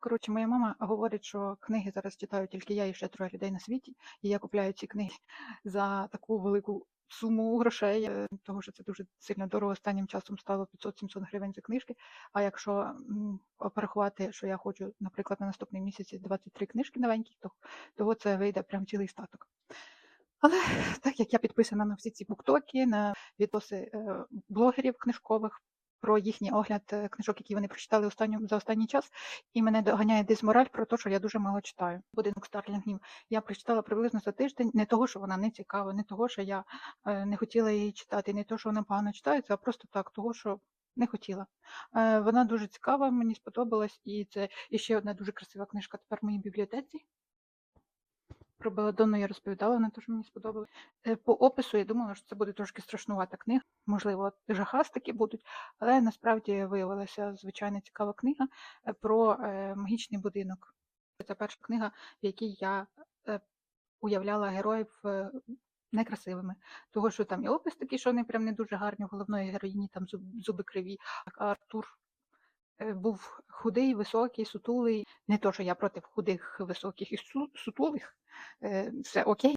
Коротше, моя мама говорить, що книги зараз читаю тільки я і ще троє людей на світі, і я купляю ці книги за таку велику суму грошей, е, того що це дуже сильно дорого останнім часом стало 500-700 гривень за книжки. А якщо порахувати, що я хочу, наприклад, на наступний місяць 23 книжки новенькі, то того це вийде прям цілий статок. Але так як я підписана на всі ці буктоки, на відоси е, блогерів книжкових про їхній огляд е, книжок, які вони прочитали останню, за останній час, і мене доганяє дисмораль про те, що я дуже мало читаю. Будинок Старлінгів я прочитала приблизно за тиждень, не того, що вона не цікава, не того, що я е, не хотіла її читати, не того, що вона погано читається, а просто так, того, що не хотіла. Е, Вона дуже цікава, мені сподобалась, і це і ще одна дуже красива книжка тепер в моїй бібліотеці. Про Беладонну я розповідала, вона теж мені сподобалась. Е, По опису я думала, що це буде трошки страшнувата книга. Можливо, жахастики будуть, але насправді виявилася звичайно цікава книга е, про е, магічний будинок. Це перша книга, в якій я уявляла героїв некрасивими. Того, що там і опис такий, що вони прям не дуже гарні, у головної героїні там зуб- зуби криві, Артур був худий, високий, сутулий. Не то, що я проти худих, високих і сутулих, е, все окей.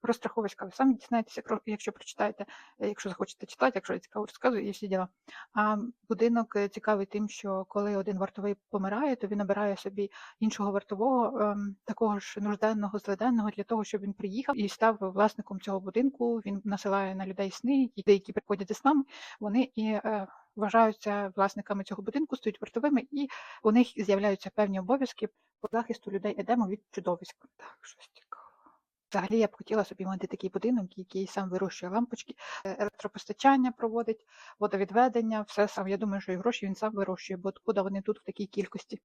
Про страховочка ви самі дізнаєтеся, якщо прочитаєте, е, якщо захочете читати, якщо я цікаво розказую і всі діла. А будинок е, цікавий тим, що коли один вартовий помирає, то він обирає собі іншого вартового, ем, такого ж нужденного, злиденного, для того, щоб він приїхав і став власником цього будинку. Він насилає на людей сни, деякі приходять зі снами, вони і е, вважаються власниками цього будинку, стають вартовими, і у них з'являються певні обов'язки по захисту людей Едему від чудовиськ. Так, щось цікаве. Взагалі я б хотіла собі мати такий будинок, який сам вирощує лампочки, е, електропостачання проводить, водовідведення, все сам. Я думаю, що і гроші він сам вирощує, бо откуда вони тут в такій кількості.